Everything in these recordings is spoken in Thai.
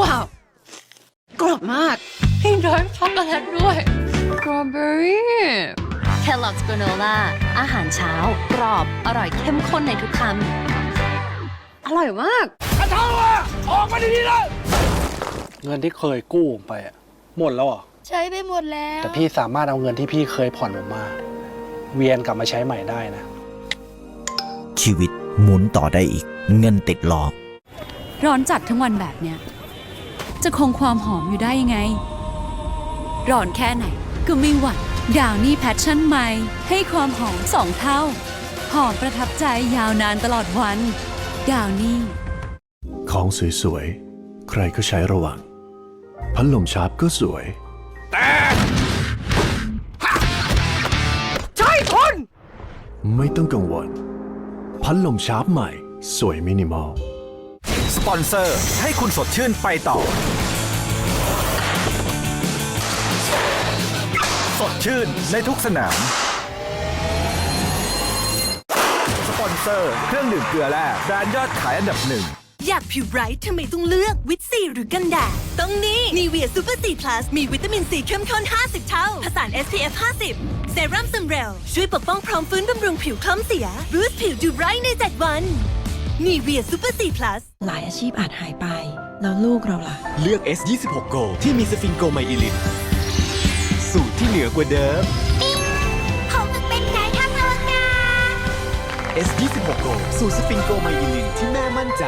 ว้าวกรอบมากให้ดาร์กช็อกโกแลตด้วยสตรอเบอรี่ Kellogg's Granola อาหารเช้า กรอบ อร่อยเข้มข้นในทุกคอร่อยมากเงินที่เคยกู้ผมไปอะหมดแล้วเหรอใช้ไปหมดแล้ว แต่พี่สามารถเอาเงินที่พี่เคยผ่อนผมมา เวียนกลับมาใช้ใหม่ได้นะ ชีวิตหมุนต่อได้อีก เงินติดล้อร้อนจัดทั้งวันแบบเนี้ย จะคงความหอมอยู่ได้ยังไง ร้อนแค่ไหนก็ไม่หวั่นดาวนี่แพชชั่นใหม่ ให้ความหอมสองเท่า หอมประทับใจยาวนานตลอดวัน ดาวนี่ของสวยๆ ใครก็ใช้ระวัง พัดลมชาร์ปก็สวยใช่คุณไม่ต้องกังวล พัดลมชาร์ปใหม่ สวยมินิมอล สปอนเซอร์ให้คุณสดชื่นไปต่อ สดชื่นในทุกสนาม สปอนเซอร์เครื่องดื่มเกลือแร่แบรนด์ยอดขายอันดับหนึ่งอยากผิวไบรท์ทำไมต้องเลือกวิตซีหรือกันแดดต้องนี่นีเวียซูเปอร์ซีพลัสมีวิตามินซีเข้มข้น 50 เท่า ผสาน SPF 50 เซรั่มซัมเรลช่วยปกป้องพร้อมฟื้นบำรุงผิวคล้ำเสีย บูสต์ผิวดูไบรท์ใน 7 วัน นีเวียซูเปอร์ซีพลัสหลายอาชีพอาจหายไป แล้วลูกเราล่ะ เลือก S26 Go ที่มีสฟิงโกไมอิลินสูตรที่เหนือกว่าเดิม ผมเป็นนายทางอวกาศ S26 Go สูตรสฟิงโกไมอิลินที่แม่มั่นใจ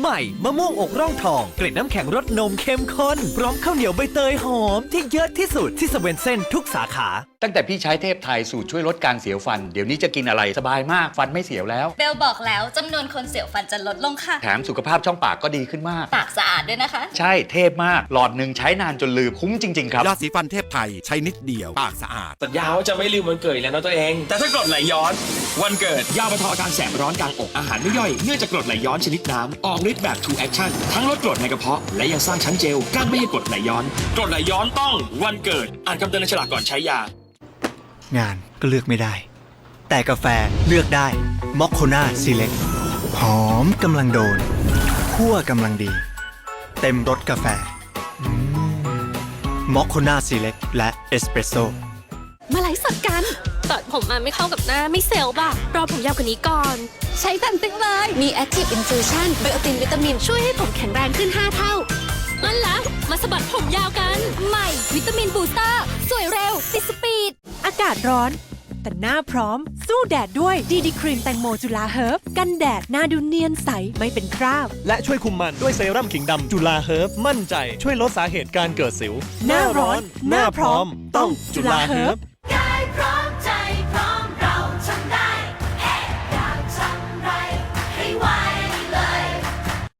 ใหม่มะม่วงอกร่องทอง เกล็ดน้ำแข็งรสนมเข้มข้นพร้อมข้าวเหนียวใบเตยหอมที่เยอะที่สุดที่สเวนเซ่นทุกสาขา ตั้งแต่พี่ใช้เทพไทยสูตรช่วยลดการเสียวฟัน เดี๋ยวนี้จะกินอะไรสบายมากฟันไม่เสียวแล้วำเบลบอกแล้วจำนวนคนเสียวฟันจะลดลงค่ะ แถมสุขภาพช่องปากก็ดีขึ้นมาก ปากสะอาดด้วยนะคะ ใช่เทพมาก หลอดหนึ่งใช้นานจนลืมคุ้มจริง ๆ ครับ ยาสีฟันเทพไทยใช้นิดเดียว ปากสะอาด สัญญาว่าจะไม่ลืมวันเกิดอีกแล้วนะตัวเอง แต่ถ้ากรดไหลย้อน วันเกิดยาบรรเทาอาการแสบร้อนกลางอกอาหารไม่ย่อยเนื่องจากกรดไหลย้อนชนิดน้ำออกฤทธิ์แบบ2 action ทั้งลดกรดในกระเพาะและยังสร้างชั้นเจลกั้นไม่ให้กรดไหลย้อนกรดไหลย้อนต้องวันเกิดอ่านคำเตือนในฉลากก่อนใช้ยา งานก็เลือกไม่ได้ แต่กาแฟเลือกได้มอคโคนาซีเล็กหอมกำลังโดนคั่วกำลังดี เต็มรสกาแฟมอคโคนาซีเล็กและเอสเปรสโซ่มาไลฟ์สดกันตัดผมมาไม่เข้ากับหน้าไม่เซลล์ป่ะ รอผมยาวกว่านี้ก่อน ใช้แฟนติ๊กเลย มี Active Infusion ไบโอตินวิตามิน ช่วยให้ผมแข็งแรงขึ้น 5 เท่างั้นแล้วมาสะบัดผมยาวกัน ใหม่ วิตามินบูสเตอร์ สวยเร็วติดสปีดอากาศร้อน แต่หน้าพร้อม สู้แดดด้วยดีดีครีมแตงโมจุฬาเฮิร์บกันแดดหน้าดูเนียนใสไม่เป็นคราบ และช่วยคุมมันด้วยเซรั่มขิงดำจุลาเฮิร์บมั่นใจช่วยลดสาเหตุการเกิดสิว หน้าร้อน หน้าพร้อม ต้องจุฬาเฮิร์บ